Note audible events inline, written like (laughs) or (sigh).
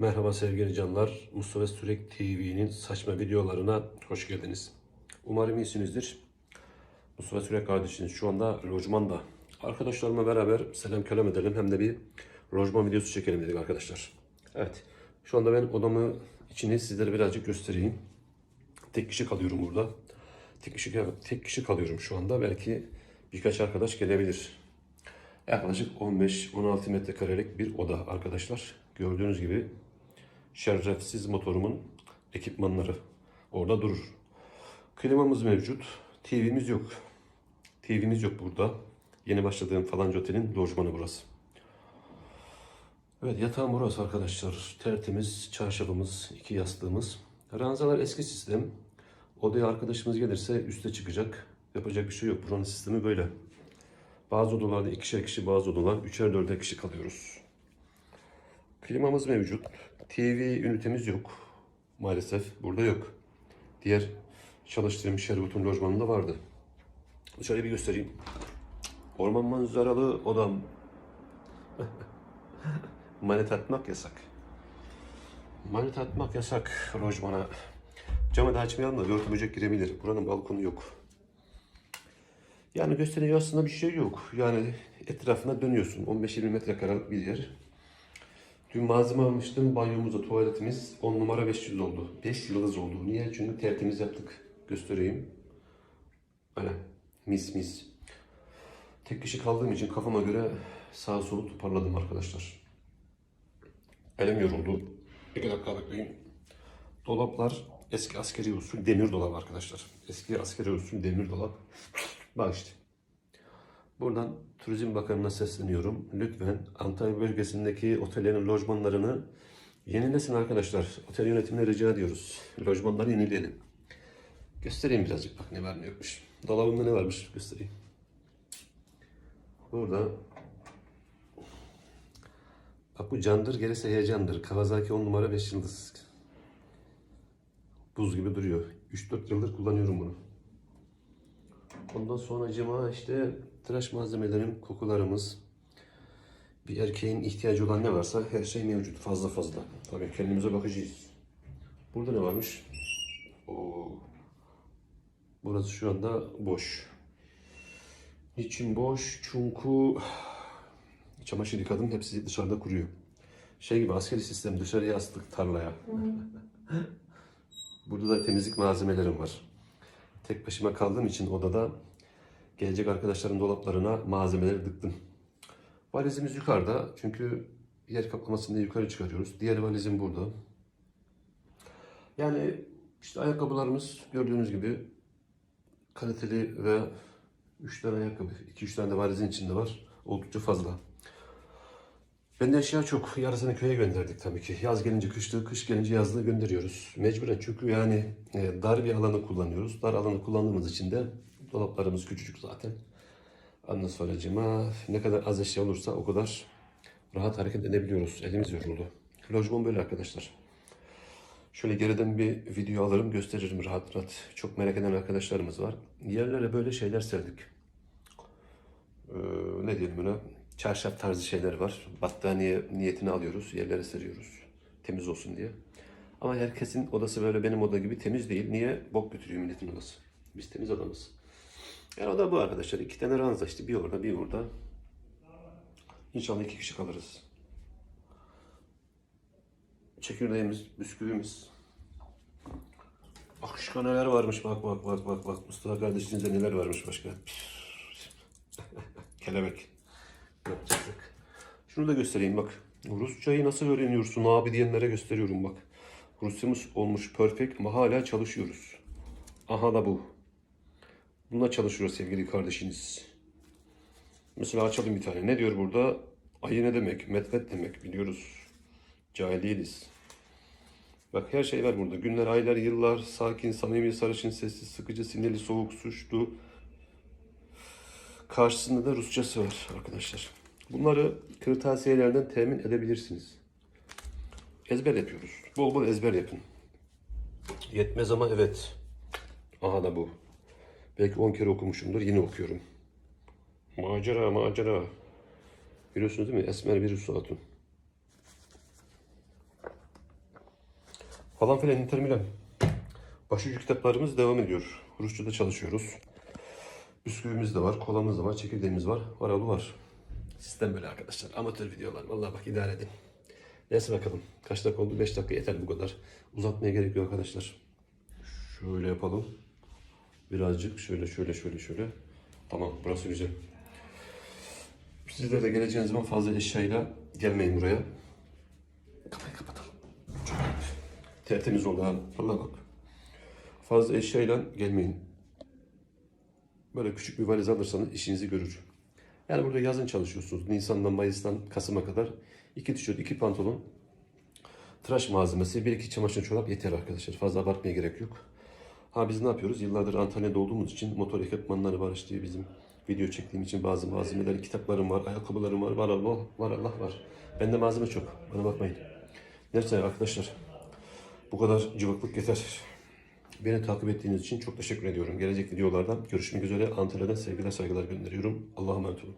Merhaba sevgili canlar. Mustafa Sürek TV'nin saçma videolarına hoş geldiniz. Umarım iyisinizdir. Mustafa Sürek kardeşiniz şu anda lojmanda. Arkadaşlarımla beraber selam kelam edelim hem de bir lojman videosu çekelim dedik arkadaşlar. Evet. Şu anda ben odamı içini sizlere birazcık göstereyim. Tek kişi kalıyorum burada. Tek kişi, tek kişi kalıyorum şu anda. Belki birkaç arkadaş gelebilir. Yaklaşık 15-16 metrekarelik bir oda arkadaşlar. Gördüğünüz gibi şerefsiz motorumun ekipmanları orada durur. Klimamız mevcut. TV'miz yok. TV'miz yok burada. Yeni başladığım falanca otelin lojmanı burası. Evet yatağım burası arkadaşlar. Tertemiz çarşafımız, iki yastığımız. Ranzalar eski sistem. Odaya arkadaşımız gelirse üste çıkacak. Yapacak bir şey yok. Buranın sistemi böyle. Bazı odalarda ikişer kişi, bazı odalar üçer dörder kişi kalıyoruz. Klimamız mevcut. TV ünitemiz yok. Maalesef burada yok. Diğer çalıştığım Sherwood'un lojmanında vardı. Şöyle bir göstereyim. Orman manzaralı odam. (laughs) Manet atmak yasak. Manet atmak yasak lojmana. Camı da açmayalım da börtü böcek girebilir. Buranın balkonu yok. Yani gösteriyor aslında bir şey yok. Yani etrafına dönüyorsun. 15-20 metrekarelik bir yer. Dün malzeme almıştım. Banyomuzda tuvaletimiz 10 numara 500 oldu. 5 yıldız oldu. Niye? Çünkü tertemiz yaptık. Göstereyim. Öyle. Mis mis. Tek kişi kaldığım için kafama göre sağa solu toparladım arkadaşlar. Elim yoruldu. İki dakika bekleyin. Dolaplar eski askeri usul demir dolap arkadaşlar. Eski askeri usul demir dolap. Bak işte. Buradan Turizm Bakanı'na sesleniyorum. Lütfen Antalya bölgesindeki otellerin lojmanlarını yenilesin arkadaşlar. Otel yönetimine rica ediyoruz. Lojmanları yenileyelim. Göstereyim birazcık bak ne var ne yokmuş. Dolabında ne varmış göstereyim. Burada Bak bu candır gerisi heyecandır. Kawasaki 10 numara 5 yıldız. Buz gibi duruyor. 3-4 yıldır kullanıyorum bunu. Ondan sonra cima işte tıraş malzemelerim, kokularımız. Bir erkeğin ihtiyacı olan ne varsa her şey mevcut. Fazla fazla. Tabii kendimize bakacağız. Burada ne varmış? Oo. Burası şu anda boş. Niçin boş? Çünkü çamaşır yıkadım. Hepsi dışarıda kuruyor. Şey gibi askeri sistem dışarıya astık tarlaya. (laughs) Burada da temizlik malzemelerim var. Tek başıma kaldığım için odada gelecek arkadaşların dolaplarına malzemeleri dıktım. Valizimiz yukarıda çünkü yer kaplamasını da yukarı çıkarıyoruz. Diğer valizim burada. Yani işte ayakkabılarımız gördüğünüz gibi kaliteli ve 3 tane ayakkabı, 2-3 tane de valizin içinde var. Oldukça fazla. Bende eşya çok. Yarısını köye gönderdik tabii ki. Yaz gelince kışlığı, kış gelince yazlığı gönderiyoruz. Mecburen çünkü yani e, dar bir alanı kullanıyoruz. Dar alanı kullandığımız için de dolaplarımız küçücük zaten. Ondan sonracıma ne kadar az eşya olursa o kadar rahat hareket edebiliyoruz. Elimiz yoruldu. Lojman böyle arkadaşlar. Şöyle geriden bir video alırım gösteririm rahat rahat. Çok merak eden arkadaşlarımız var. Yerlere böyle şeyler serdik. Ee, ne diyelim buna? Çarşaf tarzı şeyler var. Battaniye niyetini alıyoruz. Yerlere seriyoruz. Temiz olsun diye. Ama herkesin odası böyle benim oda gibi temiz değil. Niye? Bok götürüyor milletin odası. Biz temiz adamız. Yani o da bu arkadaşlar. İki tane ranza işte. Bir orada bir burada. İnşallah iki kişi kalırız. Çekirdeğimiz, bisküvimiz. Başka neler varmış bak bak bak bak bak. Mustafa kardeşinize neler varmış başka. (laughs) Kelebek. Yapacaktık. Şunu da göstereyim bak. Rusçayı nasıl öğreniyorsun abi diyenlere gösteriyorum bak. Rusçamız olmuş perfect ama hala çalışıyoruz. Aha da bu. Bununla çalışıyoruz sevgili kardeşiniz. Mesela açalım bir tane. Ne diyor burada? Ayı ne demek? Metvet demek biliyoruz. Cahil değiliz. Bak her şey var burada. Günler, aylar, yıllar, sakin, samimi, sarışın, sessiz, sıkıcı, sinirli, soğuk, suçlu. Karşısında da Rusçası var arkadaşlar. Bunları kırtasiyelerden temin edebilirsiniz. Ezber yapıyoruz. Bol bol ezber yapın. Yetmez ama evet. Aha da bu. Belki 10 kere okumuşumdur. Yine okuyorum. Macera, macera. Biliyorsunuz değil mi? Esmer bir hatun. Falan filan Inter Milan. Başucu kitaplarımız devam ediyor. Rusça'da çalışıyoruz. Bisküvimiz de var, kolamız da var, çekirdeğimiz var, varalı var. Sistem böyle arkadaşlar. Amatör videolar. Vallahi bak idare edin. Neyse bakalım. Kaç dakika oldu? 5 dakika yeter bu kadar. Uzatmaya gerek yok arkadaşlar. Şöyle yapalım. Birazcık şöyle şöyle şöyle şöyle. Tamam burası güzel. Sizler de geleceğiniz zaman fazla eşyayla gelmeyin buraya. Kapıyı kapatalım. Çok. Tertemiz oldu ha. Vallahi bak. Fazla eşyayla gelmeyin. Böyle küçük bir valiz alırsanız işinizi görür. Yani burada yazın çalışıyorsunuz. Nisan'dan Mayıs'tan Kasım'a kadar iki tişört, iki pantolon, tıraş malzemesi, bir iki çamaşır çorap yeter arkadaşlar. Fazla abartmaya gerek yok. Ha biz ne yapıyoruz? Yıllardır Antalya'da olduğumuz için motor ekipmanları var işte bizim video çektiğim için bazı malzemeler, kitaplarım var, ayakkabılarım var, var Allah var Allah var. Bende malzeme çok. Bana bakmayın. Neyse arkadaşlar. Bu kadar cıvıklık yeter. Beni takip ettiğiniz için çok teşekkür ediyorum. Gelecek videolarda görüşmek üzere. Antalya'dan sevgiler saygılar gönderiyorum. Allah'a emanet olun.